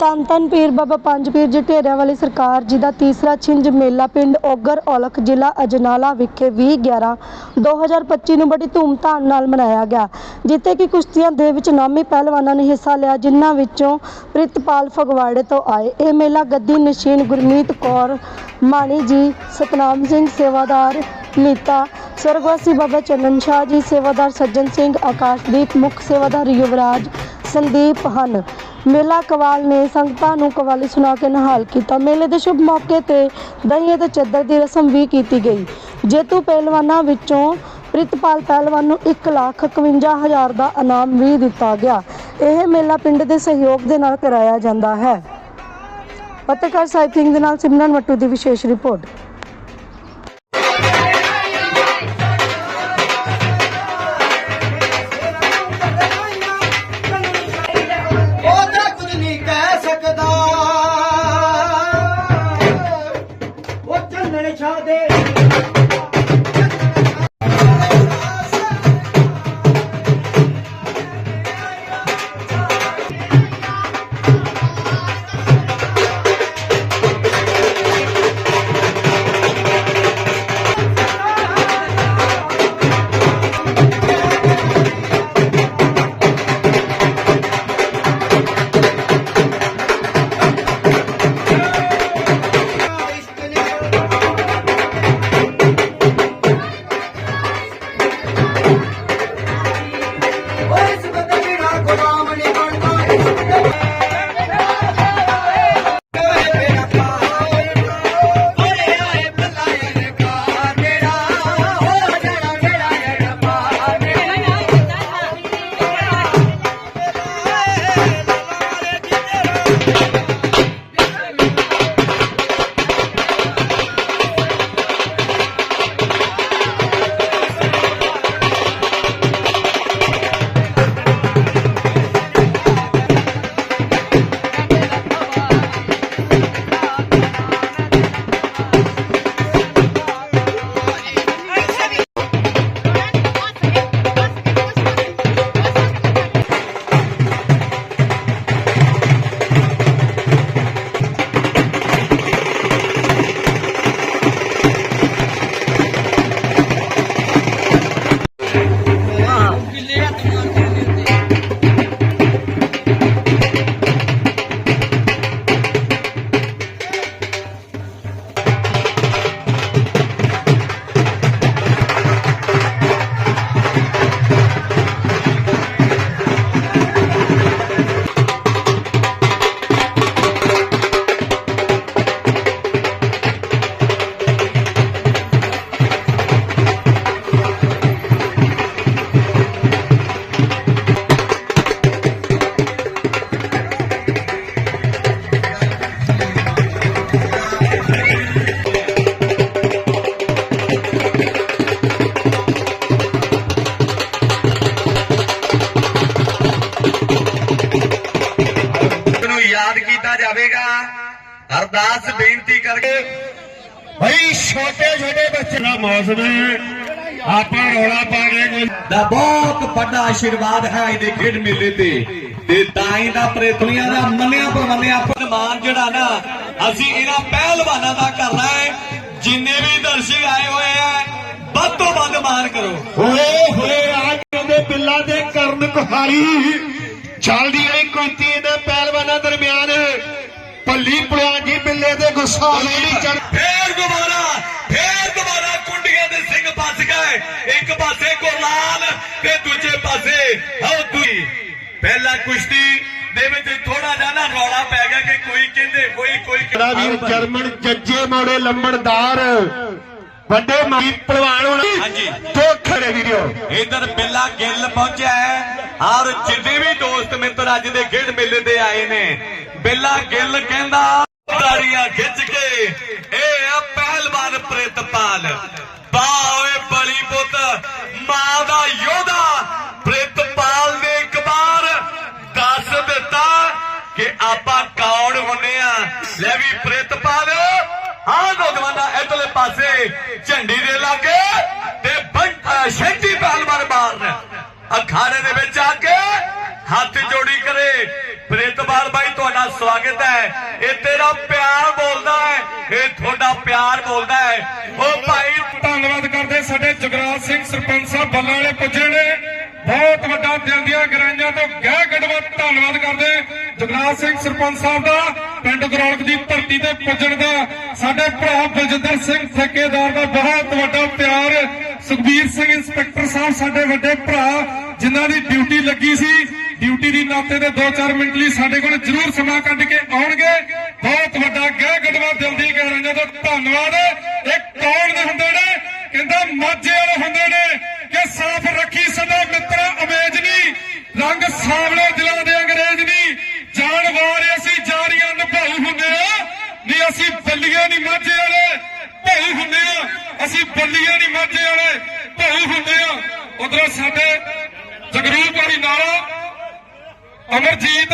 ਧੰਨ ਧੰਨ ਪੀਰ ਬਾਬਾ ਪੰਜ ਪੀਰ ਜਟੇਰਿਆਂ ਵਾਲੀ ਸਰਕਾਰ ਜੀ ਦਾ ਤੀਸਰਾ ਛਿੰਝ ਮੇਲਾ ਪਿੰਡ ਓਗਰ ਔਲਖ ਜ਼ਿਲ੍ਹਾ ਅਜਨਾਲਾ ਵਿਖੇ 20 11 2025 ਨੂੰ ਬੜੀ ਧੂਮਧਾਮ ਨਾਲ ਮਨਾਇਆ ਗਿਆ, ਜਿੱਥੇ ਕਿ ਕੁਸ਼ਤੀਆਂ ਦੇ ਵਿੱਚ ਨਾਮੀ ਪਹਿਲਵਾਨਾਂ ਨੇ ਹਿੱਸਾ ਲਿਆ, ਜਿਨ੍ਹਾਂ ਵਿੱਚੋਂ ਪ੍ਰਿਤਪਾਲ ਫਗਵਾੜੇ ਤੋਂ ਆਏ। ਇਹ ਮੇਲਾ ਗੱਦੀ ਨਸ਼ੀਨ ਗੁਰਮੀਤ ਕੌਰ ਮਾਣੀ ਜੀ, ਸਤਨਾਮ ਸਿੰਘ ਸੇਵਾਦਾਰ ਨੀਤਾ ਸਰਗਵਾਸੀ ਬਾਬਾ ਚੰਨਨ ਸ਼ਾਹ ਜੀ, ਸੇਵਾਦਾਰ ਸੱਜਣ ਸਿੰਘ ਆਕਾਸ਼ਦੀਪ, ਮੁੱਖ ਸੇਵਾਦਾਰ ਯੁਵਰਾਜ ਸੰਦੀਪ ਹਨ। ਮੇਲਾ ਕਵਾਲ ਨੇ, ਸੰਗਤਾਂ ਨੂੰ ਕਵਾਲੀ ਸੁਣਾ ਕੇ ਨਿਹਾਲ ਕੀਤਾ। ਮੇਲੇ ਦੇ ਸ਼ੁਭ ਮੌਕੇ ਤੇ ਦਹੀਂ ਅਤੇ ਚੱਦਰ ਦੀ ਰਸਮ ਵੀ ਕੀਤੀ ਗਈ। ਜੇਤੂ ਪਹਿਲਵਾਨਾਂ ਵਿੱਚੋਂ ਪ੍ਰਿਤਪਾਲ ਪਹਿਲਵਾਨ ਨੂੰ 151000 ਦਾ ਇਨਾਮ ਵੀ ਦਿੱਤਾ ਗਿਆ। ਇਹ ਮੇਲਾ ਪਿੰਡ ਦੇ ਸਹਿਯੋਗ ਦੇ ਨਾਲ ਕਰਾਇਆ ਜਾਂਦਾ ਹੈ। ਪੱਤਰਕਾਰ ਸਾਹਿਬ ਸਿੰਘ ਦੇ ਨਾਲ ਸਿਮਰਨ ਮੱਟੂ ਦੀ ਵਿਸ਼ੇਸ਼ ਰਿਪੋਰਟ। ਅਰਦਾਸ ਬੇਨਤੀ ਕਰਕੇ ਭਈ ਛੋਟੇ ਛੋਟੇ ਬੱਚੇ ਦਾ ਮੌਸਮ ਹੈ ਆਪਾਂ ਰੌਲਾ ਪਾ ਕੇ ਕੋਈ ਦਾ ਬਹੁਤ ਵੱਡਾ ਆਸ਼ੀਰਵਾਦ ਹੈ ਇਹਦੇ ਖੇਡ ਮੇਲੇ ਤੇ। ਤੇ ਤਾਂ ਹੀ ਦਾ ਪ੍ਰੇਤਨੀਆਂ ਦਾ ਮੰਨਿਆ ਪਰਮੰਨਿਆ ਫਰਮਾਨ ਜਿਹੜਾ ਨਾ ਅਸੀਂ ਇਹਨਾਂ ਪਹਿਲਵਾਨਾਂ ਦਾ ਕਰਨਾ ਹੈ ਜਿੰਨੇ ਵੀ ਦਰਸ਼ਕ ਆਏ ਹੋਏ ਆ ਵੱਧ ਤੋਂ ਵੱਧ ਮਾਰ ਕਰੋ। ਹੋਏ ਹੋਏ ਆ ਕਹਿੰਦੇ ਬਿੱਲਾ ਦੇ ਕਰਨ ਕੁਹਾਰੀ। ਚੱਲਦੀ ਰਹੀ ਕੁਸ਼ਤੀ ਇਹਨਾਂ ਪਹਿਲਵਾਨਾਂ ਦਰਮਿਆਨ। ਭੱਲੀ ਪੁਲਿਆਂ ਜੀ ਬਿੱਲੇ ਦੇ ਗੁੱਸਾ ਨਹੀਂ ਚੜ ਫੇਰ ਦੁਬਾਰਾ ਫੇਰ ਦੁਬਾਰਾ ਕੁੰਡੀਆਂ ਦੇ ਸਿੰਘ ਫਸ ਗਏ। ਇੱਕ ਪਾਸੇ ਗੁਰਲਾਲ ਤੇ ਦੂਜੇ ਪਾਸੇ ਹਉ ਦੂਈ ਪਹਿਲਾ ਕੁਸ਼ਤੀ ਦੇ ਵਿੱਚ ਥੋੜਾ ਜਿਹਾ ਨਾ ਰੌਲਾ ਪੈ ਗਿਆ ਕਿ ਕੋਈ ਕਹਿੰਦੇ ਕੋਈ ਕੋਈ ਮੇਰਾ ਵੀਰ ਜਰਮਨ ਜੱਜੇ ਮੋੜੇ ਲੰਬੜਦਾਰ। ਵੱਡੇ ਮਾਈ ਪਹਿਲਵਾਨ ਹੋਣਾ। ਹਾਂਜੀ। ਤੋਂ ਖੜੇ ਵੀਡੀਓ ਇਧਰ ਬਿੱਲਾ ਗਿੱਲ ਪਹੁੰਚਿਆ ਹੈ। ਔਰ ਜਿੰਨੇ ਵੀ ਦੋਸਤ ਮਿੱਤਰ ਅੱਜ ਦੇ ਖੇਡ ਮੇਲੇ ਤੇ ਆਏ ਨੇ ਬੇਲਾ ਗਿੱਲ ਕਹਿੰਦਾ ਤਾੜੀਆਂ ਖਿੱਚ ਕੇ, ਇਹ ਆ ਪਹਿਲਵਾਨ ਪ੍ਰਿਤਪਾਲ। ਵਾਹ ਓਏ ਬਲੀ ਪੁੱਤ, ਮਾਂ ਦਾ ਯੋਧਾ। ਪ੍ਰਿਤਪਾਲ ਨੇ ਇੱਕ ਵਾਰ ਦੱਸ ਦਿੱਤਾ ਕਿ ਆਪਾਂ ਕੌਣ ਹੁੰਨੇ ਆ। ਲੈ ਵੀ ਪ੍ਰਿਤਪਾਲ ਆਹ ਨੌਜਵਾਨਾਂ ਇਧਰਲੇ ਪਾਸੇ ਝੰਡੀ ਦੇ ਲਾਗੇ ਤੇ ਬੰਟਾ ਸ਼ੈਂਟੀ ਪਹਿਲਵਾਨ ਮਾਰਨ। ਅਖਾੜੇ ਦੇ ਵਿੱਚ ਆ ਕੇ ਹੱਥ ਜੋੜੀ ਕਰੇ। ਪ੍ਰਿਤਪਾਲ ਬਾਈ, ਤੁਹਾਡਾ ਸਵਾਗਤ ਹੈ। ਇਹ ਤੇਰਾ ਪਿਆਰ ਬੋਲਦਾ ਹੈ। ਇਹ ਤੁਹਾਡਾ ਪਿਆਰ ਬੋਲਦਾ ਹੈ। ਉਹ ਭਾਈ, ਧੰਨਵਾਦ ਕਰਦੇ ਸਾਡੇ ਜਗਰਾਜ ਸਿੰਘ ਸਰਪੰਚ ਸਾਹਿਬ ਬੱਲਾ ਵਾਲੇ ਪੁੱਜੇ ਨੇ। ਬਹੁਤ ਵੱਡਾ ਦਿਲ ਦੀਆਂ ਗਰਾਈਆਂ ਤੋਂ ਗਹਿ ਗੜਵਾ ਧੰਨਵਾਦ ਕਰਦੇ ਜਗਰਾਜ ਸਿੰਘ ਸਰਪੰਚ ਸਾਹਿਬ ਦਾ, ਪਿੰਡ ਗਰੌਲਕ ਦੀ ਧਰਤੀ ਤੇ ਪੁੱਜਣ ਦਾ। ਸਾਡੇ ਭਰਾ ਬਲਜਿੰਦਰ ਸਿੰਘ ਠੇਕੇਦਾਰ ਦਾ ਬਹੁਤ ਵੱਡਾ ਪਿਆਰ। ਸੁਖਬੀਰ ਸਿੰਘ ਇੰਸਪੈਕਟਰ ਸਾਹਿਬ, ਸਾਡੇ ਵੱਡੇ ਭਰਾ, ਜਿਨ੍ਹਾਂ ਦੀ ਡਿਊਟੀ ਲੱਗੀ ਸੀ। ਡਿਊਟੀ ਦੀ ਨਾਤੇ ਦੇ 2-4 ਮਿੰਟ ਲਈ ਸਾਡੇ ਕੋਲ ਜ਼ਰੂਰ ਸਮਾਂ ਕੱਢ ਕੇ ਆਉਣਗੇ। ਬਹੁਤ ਵੱਡਾ ਗਹਿ ਗੜਵਾ ਦਿਲ ਦੀ ਗਹਿਰਾਈਆਂ ਦਾ ਧੰਨਵਾਦ। ਇਹ ਕੌਣ ਦੇ ਹੁੰਦੇ ਨੇ? ਕਹਿੰਦਾ ਮਾਝੇ ਵਾਲੇ ਹੁੰਦੇ ਨੇ। ਕਿ ਸਾਫ਼ ਰੱਖੀ ਸਦਾ ਮਿੱਤਰਾ ਅਮੇਜ ਨਹੀਂ ਰੰਗ ਸਾਵਲੇ ਦਿਲਾਂ ਦੇ ਅੰਗਰੇਜ਼ ਨਹੀਂ ਜਾਨ ਵਾਰ ਅਸੀਂ ਜਾਰੀਆਂ ਨਿਭਾਉ ਹੁੰਦੇ ਆ ਨਹੀਂ ਅਸੀਂ ਬੱਲੀਆਂ ਨਹੀਂ ਮਾਝੇ ਵਾਲੇ ਭਾਉ ਹੁੰਦੇ ਆ ਅਸੀਂ ਬੱਲੀਆਂ ਨਹੀਂ ਮਾਝੇ ਵਾਲੇ ਭਾਉ ਹੁੰਦੇ ਆ ਉਧਰੋਂ ਸਾਡੇ ਜਗਰੂਪ ਵਾਲੀ ਨਾਰਾ ਅਮਰਜੀਤ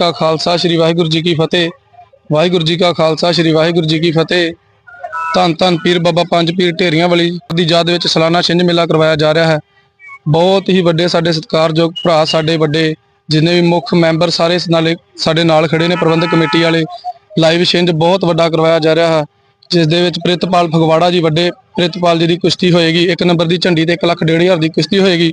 ਕਾ ਖਾਲਸਾ, ਸ੍ਰੀ ਵਾਹਿਗੁਰੂ ਜੀ ਕੀ ਫਤਿਹ। ਵਾਹਿਗੁਰੂ ਜੀ ਕਾ ਖਾਲਸਾ, ਸ੍ਰੀ ਵਾਹਿਗੁਰੂ ਜੀ ਕੀ ਫਤਿਹ। ਧੰਨ ਧੰਨ ਪੀਰ ਬਾਬਾ ਪੰਜ ਪੀਰ ਢੇਰੀਆਂ ਵਾਲੀ ਦੀ ਯਾਦ ਵਿੱਚ ਸਾਲਾਨਾ ਛਿੰਝ ਮੇਲਾ ਕਰਵਾਇਆ ਜਾ ਰਿਹਾ ਹੈ। ਬਹੁਤ ਹੀ ਵੱਡੇ ਸਾਡੇ ਸਤਿਕਾਰਯੋਗ ਭਰਾ, ਸਾਡੇ ਵੱਡੇ ਜਿੰਨੇ ਵੀ ਮੁੱਖ ਮੈਂਬਰ ਸਾਰੇ ਨਾਲੇ ਸਾਡੇ ਨਾਲ ਖੜੇ ਨੇ, ਪ੍ਰਬੰਧਕ ਕਮੇਟੀ ਵਾਲੇ। ਲਾਈਵ ਛਿੰਝ ਬਹੁਤ ਵੱਡਾ ਕਰਵਾਇਆ ਜਾ ਰਿਹਾ ਹੈ, ਜਿਸ ਦੇ ਵਿੱਚ ਪ੍ਰਿਤਪਾਲ ਫਗਵਾੜਾ ਜੀ ਵੱਡੇ, ਪ੍ਰਿਤਪਾਲ ਜੀ ਦੀ ਕੁਸ਼ਤੀ ਹੋਏਗੀ, ਇੱਕ ਨੰਬਰ ਦੀ ਝੰਡੀ ਤੇ 1 ਲੱਖ ਡੇਢ ਹਜ਼ਾਰ ਦੀ ਕੁਸ਼ਤੀ ਹੋਏਗੀ।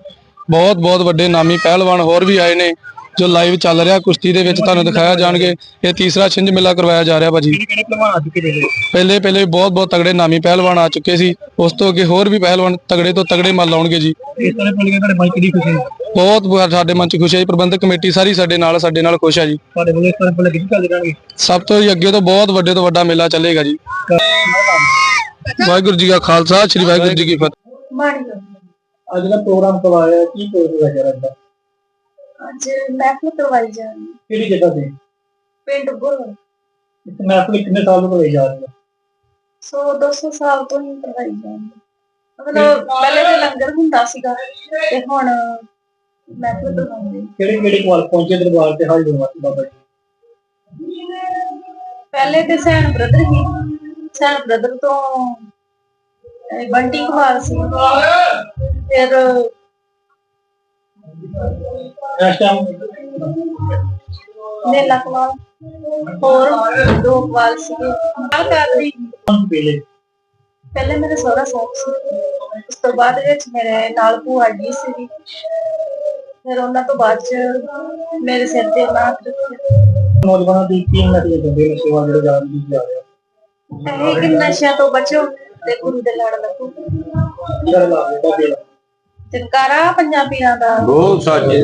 ਬਹੁਤ ਬਹੁਤ ਵੱਡੇ ਨਾਮੀ ਪਹਿਲਵਾਨ ਹੋਰ ਵੀ ਆਏ ਨੇ। ਜੋ ਲਾਈਵ ਚੱਲ ਰਿਹਾ ਕੁਸ਼ਤੀ ਦੇ ਵਿੱਚ ਤੁਹਾਨੂੰ ਦਿਖਾਇਆ ਜਾਣਗੇ ਇਹ ਤੀਸਰਾ ਛਿੰਝ ਮੇਲਾ ਕਰਵਾਇਆ ਜਾ ਰਿਹਾ ਭਾਜੀ। ਕਿਹੜੇ ਪਹਿਲਵਾਨ ਆ ਚੁੱਕੇ ਜਿਹੜੇ ਪਹਿਲੇ ਪਹਿਲੇ ਬਹੁਤ ਬਹੁਤ ਤਗੜੇ ਨਾਮੀ ਪਹਿਲਵਾਨ ਆ ਚੁੱਕੇ ਸੀ ਉਸ ਤੋਂ ਅੱਗੇ ਹੋਰ ਵੀ ਪਹਿਲਵਾਨ ਤਗੜੇ ਤੋਂ ਤਗੜੇ ਮੱਲ ਆਉਣਗੇ ਜੀ। ਇਸ ਤਰ੍ਹਾਂ ਪਹਿਲੀਆਂ ਤੁਹਾਡੇ ਮਨ ਕਿਹੜੀ ਖੁਸ਼ੀ ਬਹੁਤ ਬਹੁਤ ਸਾਡੇ ਮਨ ਚ ਖੁਸ਼ੀ ਹੈ ਜੀ ਪ੍ਰਬੰਧਕ ਕਮੇਟੀ ਸਾਰੀ ਸਾਡੇ ਨਾਲ ਸਾਡੇ ਨਾਲ ਖੁਸ਼ ਹੈ ਜੀ। ਤੁਹਾਡੇ ਵੱਲੋਂ ਇਸ ਤਰ੍ਹਾਂ ਪਹਿਲਾਂ ਕਿੱਥੇ ਚੱਲਦੇ ਰਹਿਣਗੇ ਸਭ ਤੋਂ ਅੱਗੇ ਤੋਂ ਬਹੁਤ ਵੱਡੇ ਤੋਂ ਵੱਡਾ ਮੇਲਾ ਚੱਲੇਗਾ ਜੀ। ਵਾਹਿਗੁਰੂ ਜੀ ਕਾ ਖਾਲਸਾ ਸ੍ਰੀ ਵਾਹਿਗੁਰੂ ਜੀ ਕੀ ਫਤਿਹ। ਅੱਜ ਦਾ ਪ੍ਰੋਗਰਾਮ ਕਰਵਾਇਆ ਕੀ ਪ੍ਰੋਗਰਾਮ ਹੈ ਦਾ ਅੱਜ ਮਹਿਫਲ ਕਰਵਾਈ ਜਾ ਰਹੀ ਹੈ। ਕਿਹੜੀ ਜਗ੍ਹਾ ਤੇ? ਪਿੰਡ ਗੁਰ ਇਸ ਮਹਿਫਲ ਕਿੰਨੇ ਸਾਲ ਤੋਂ ਕਰਵਾਈ ਜਾ ਰਹੀ ਹੈ? 100 200 ਸਾਲ ਤੋਂ ਹੀ ਕਰਵਾਈ ਜਾ ਰਹੀ ਹੈ। ਮਤਲਬ ਪਹਿਲੇ ਤੇ ਲੰਗਰ ਹੁੰਦਾ ਸੀਗਾ ਤੇ ਹੁਣ ਮਹਿਫਲ ਕਰਵਾਉਂਦੇ। ਕਿਹੜੇ ਕਿਹੜੇ ਕੋਲ ਪਹੁੰਚੇ ਦਰਬਾਰ ਤੇ ਹੋਣਾ ਸੀ ਬਾਬਾ ਜੀ? ਪਹਿਲੇ ਤੇ ਸੈਨ ਬ੍ਰਦਰ ਹੀ ਸੈਨ ਬ੍ਰਦਰ ਤੋਂ ਬੰਟੀ ਕੁਮਾਰ ਸੀ। ਫਿਰ ਇਸ ਟਾਈਮ ਨੀਲਾ ਕੁਮਾਰ ਹੋਰ ਦੋ ਕੁਮਾਰ ਸੀਗੇ ਨਾਲ ਕਾਦਰੀ ਪਹਿਲੇ ਪਹਿਲੇ ਮੇਰੇ ਸਹੁਰਾ ਸਾਹਿਬ ਸੀ। ਉਸ ਤੋਂ ਬਾਅਦ ਵਿੱਚ ਮੇਰੇ ਨਾਲ ਭੂਆ ਜੀ ਸੀ ਫਿਰ ਉਹਨਾਂ ਤੋਂ ਬਾਅਦ ਚ ਮੇਰੇ ਸਿਰ ਤੇ ਉਹਨਾਂ ਹੱਥ ਰੱਖਿਆ ਨੌਜਵਾਨਾਂ ਦੀ ਕੀ ਮੈਸੇਜ ਦਿੰਦੇ ਨੇ ਸੇਵਾ ਜਿਹੜੇ ਜਾ ਰਹੀ ਜਾ ਰਿਹਾ ਇਹ ਕਿ ਨਸ਼ਿਆਂ ਤੋਂ ਬਚੋ ਤੇ ਗੁਰੂ ਦੇ ਲੜ ਲੱਗੋ। ਜਿਹੜਾ ਲਾ ਦੇ ਬਾਬੇ ਦਾ ਜਨਕਾਰਾ ਪੰਜਾਂ ਪੀਰਾਂ ਦਾ। ਬਹੁਤ ਸਾਜੇ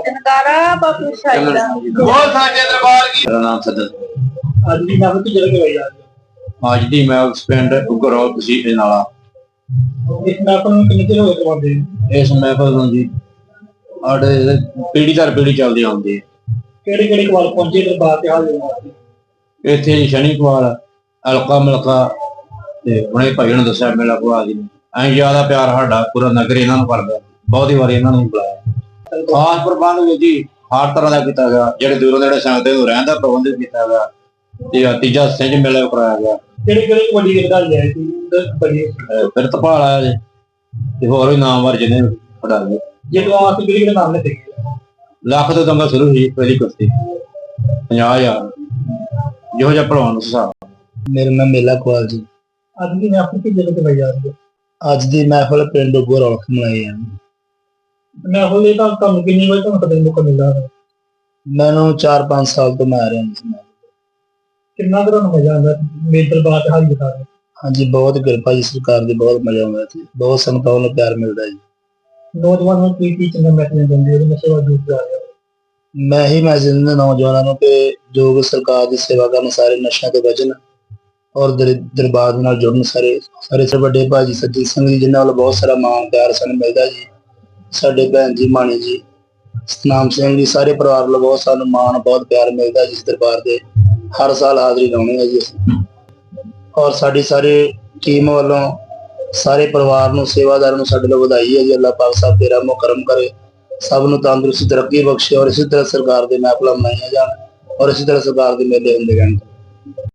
ਜਨਕਾਰਾ ਬਾਪੂ ਸ਼ਾਹੀ ਦਾ। ਬਹੁਤ ਸਾਜੇ ਦਰਬਾਰ ਕੀ? ਮੇਰਾ ਨਾਮ ਸਦਰ ਅੱਜ ਦੀ ਮਹਿਫਲ ਕੀ ਜਗ੍ਹਾ ਕਰਵਾਈ ਜਾ ਰਹੀ ਹੈ ਅੱਜ ਦੀ ਮੈਂ ਪਿੰਡ ਉਗਰੋ ਤਸੀਲ ਨਾਲਾ। ਇਸ ਮਹਿਫਲ ਨੂੰ ਕਿੰਨੇ ਚਿਰ ਹੋ ਗਏ ਕਰਵਾਉਂਦੇ? ਨੂੰ? ਇਸ ਮਹਿਫਲ ਨੂੰ ਜੀ ਆੜੇ ਪੀੜੀ ਦਰ ਪੀੜੀ ਚੱਲਦੀ ਆਉਂਦੀ ਹੈ। ਕਿਹੜੇ ਕਿਹੜੇ ਕੋਲ ਪਹੁੰਚੇ ਦਰਬਾਰ ਤੇ ਹਾਜ਼ਰ ਸੀ ਇੱਥੇ ਸ਼ਨੀਵਾਰ ਹਲਕਾ ਮਲਕਾ ਤੇ ਹੁਣੇ ਭਾਈ ਨੂੰ ਦੱਸਿਆ ਮੇਲਾ ਜੀ ਨੇ। ਐਂ ਜ਼ਿਆਦਾ ਪਿਆਰ ਸਾਡਾ ਪੂਰਾ ਨਗਰ ਇਹਨਾਂ ਨੂੰ ਕਰਦਾ ਬਹੁਤੀ ਵਾਰੀ ਇਹਨਾਂ ਨੂੰ ਬੁਲਾਇਆ। ਖਾਸ ਪ੍ਰਬੰਧ ਵੀ ਜੀ ਹਰ ਤਰ੍ਹਾਂ ਦਾ ਕੀਤਾ ਗਿਆ। ਜਿਹੜੇ ਦੂਰੋਂ ਨੇੜੇ ਸੰਗਤ ਨੂੰ ਰਹਿਣ ਦਾ ਪ੍ਰਬੰਧ ਵੀ ਕੀਤਾ ਗਿਆ। ਤੇ ਤੀਜਾ ਸਿੰਘ ਮੇਲਾ ਕਰਾਇਆ ਗਿਆ। ਕਿਹੜੇ ਕਿਹੜੇ ਕਬੱਡੀ ਦੇ ਖਿਡਾਰੀ ਆਏ ਸੀ ਫਿਰ ਤਪਾਲ ਆਇਆ ਜੀ। ਤੇ ਹੋਰ ਵੀ ਨਾਮਵਰ ਜਿਹਨੇ ਗਏ ਜੇ ਤੋਂ ਆਸ ਕਿਹੜੇ ਕਿਹੜੇ ਨਾਮ ਨੇ ਤੇ ਲੱਖ ਤੋਂ ਦੰਗਾ ਸ਼ੁਰੂ ਹੋਈ ਪਹਿਲੀ ਕੁਸ਼ਤੀ। 50000 ਜਿਹੋ ਜਿਹਾ ਭਲਵਾਨ ਉਸ ਹਿਸਾਬ ਮੇਰਾ ਨਾਮ ਮੇਲਾ ਕੁਆਲ ਜੀ। ਅੱਜ ਦੀ ਕੀ ਜਗ੍ਹਾ ਕਰਵਾਈ ਜਾ ਰਹੀ ਹੈ। ਅੱਜ ਦੀ ਮਹਿਫਲ ਪਿੰਡ ਗੋਰੌਲਖ ਮਨਾਈ ਹੈ। ਮਹਿਫਲ ਦੇ ਤਾਂ ਕੰਮ ਕਿੰਨੀ ਵਾਰ ਤੁਹਾਨੂੰ ਕਦੇ ਮੌਕਾ ਮਿਲਦਾ ਹੈ ਮੈਨੂੰ 4-5 ਸਾਲ ਤੋਂ ਮੈਂ ਆ ਰਿਹਾ ਹਾਂ ਕਿੰਨਾ ਕੁ ਤੁਹਾਨੂੰ ਮਜ਼ਾ ਆਉਂਦਾ ਮੇਰੇ ਦਰਬਾਰ ਤੇ ਹਾਜ਼ਰ ਦਿਖਾ ਰਹੇ ਹਾਂਜੀ ਬਹੁਤ ਕਿਰਪਾ ਜੀ ਸਰਕਾਰ ਦੀ ਬਹੁਤ ਮਜ਼ਾ ਆਉਂਦਾ ਇੱਥੇ ਬਹੁਤ ਸੰਗਤਾਂ ਨੂੰ ਪਿਆਰ ਮਿਲਦਾ ਜੀ। ਨੌਜਵਾਨਾਂ ਨੂੰ ਕੀ ਕੀ ਚੰਗਾ ਮੈਸੇਜ ਦਿੰਦੇ ਉਹਦੇ ਨਸ਼ੇ ਵੱਲ ਦੂਰ ਜਾ ਰਹੇ ਹੋ ਮੈਂ ਹੀ ਮੈਸੇਜ ਦਿੰਦਾ ਨੌਜਵਾਨਾਂ ਨੂੰ ਕਿ ਜੋ ਕਿ ਸਰਕਾਰ ਦੀ ਸੇਵਾ ਕਰਨ ਸਾਰੇ ਨਸ਼ਿਆਂ ਤੋਂ ਬਚਣ ਔਰ ਦਰ- ਦਰਬਾਰ ਨਾਲ ਜੁੜਨ ਸਾਰੇ ਸਾਰੇ ਸੇ ਵੱਡੇ ਭਾਜੀ ਸੱਜਣ ਸਿੰਘ ਜੀ, ਜਿਨ੍ਹਾਂ ਵੱਲੋਂ ਬਹੁਤ ਸਾਰਾ ਮਾਣ, ਪਿਆਰ, ਸਾਨੂੰ ਮਿਲਦਾ ਜੀ। ਸਾਡੇ ਭੈਣ ਜੀ, ਮਾਣੀ ਜੀ, ਸਤਨਾਮ ਸਿੰਘ ਜੀ, ਸਾਰੇ ਪਰਿਵਾਰ ਵੱਲੋਂ ਬਹੁਤ ਸਾਨੂੰ ਮਾਣ, ਬਹੁਤ ਪਿਆਰ ਮਿਲਦਾ ਜੀ ਦਰਬਾਰ ਦੇ। ਹਰ ਸਾਲ ਹਾਜ਼ਰੀ ਲਾਉਣੀ ਹੈ ਜੀ ਅਸੀਂ। ਔਰ ਸਾਡੀ ਸਾਰੇ ਟੀਮ ਵੱਲੋਂ ਸਾਰੇ ਪਰਿਵਾਰ ਨੂੰ, ਸੇਵਾਦਾਰ ਨੂੰ ਸਾਡੇ ਵੱਲੋਂ ਵਧਾਈ ਹੈ ਜੀ। ਅੱਲਾਹ ਪਾਕ ਸਾਹਿਬ ਤੇਰਾ ਮੁਕਰਮ ਕਰੇ। ਸਭ ਨੂੰ ਤੰਦਰੁਸਤੀ, ਤਰੱਕੀ ਬਖਸ਼ੇ। ਔਰ ਇਸੇ ਤਰ੍ਹਾਂ ਸਰਕਾਰ ਦੇ ਮਹਿਫਲਾਂ ਮਨਾਈਆਂ ਜਾਣ। ਔਰ ਇਸੇ ਤਰ੍ਹਾਂ ਸਰਕਾਰ ਦੇ ਮੇਲੇ ਹੁੰਦੇ ਰਹਿਣ।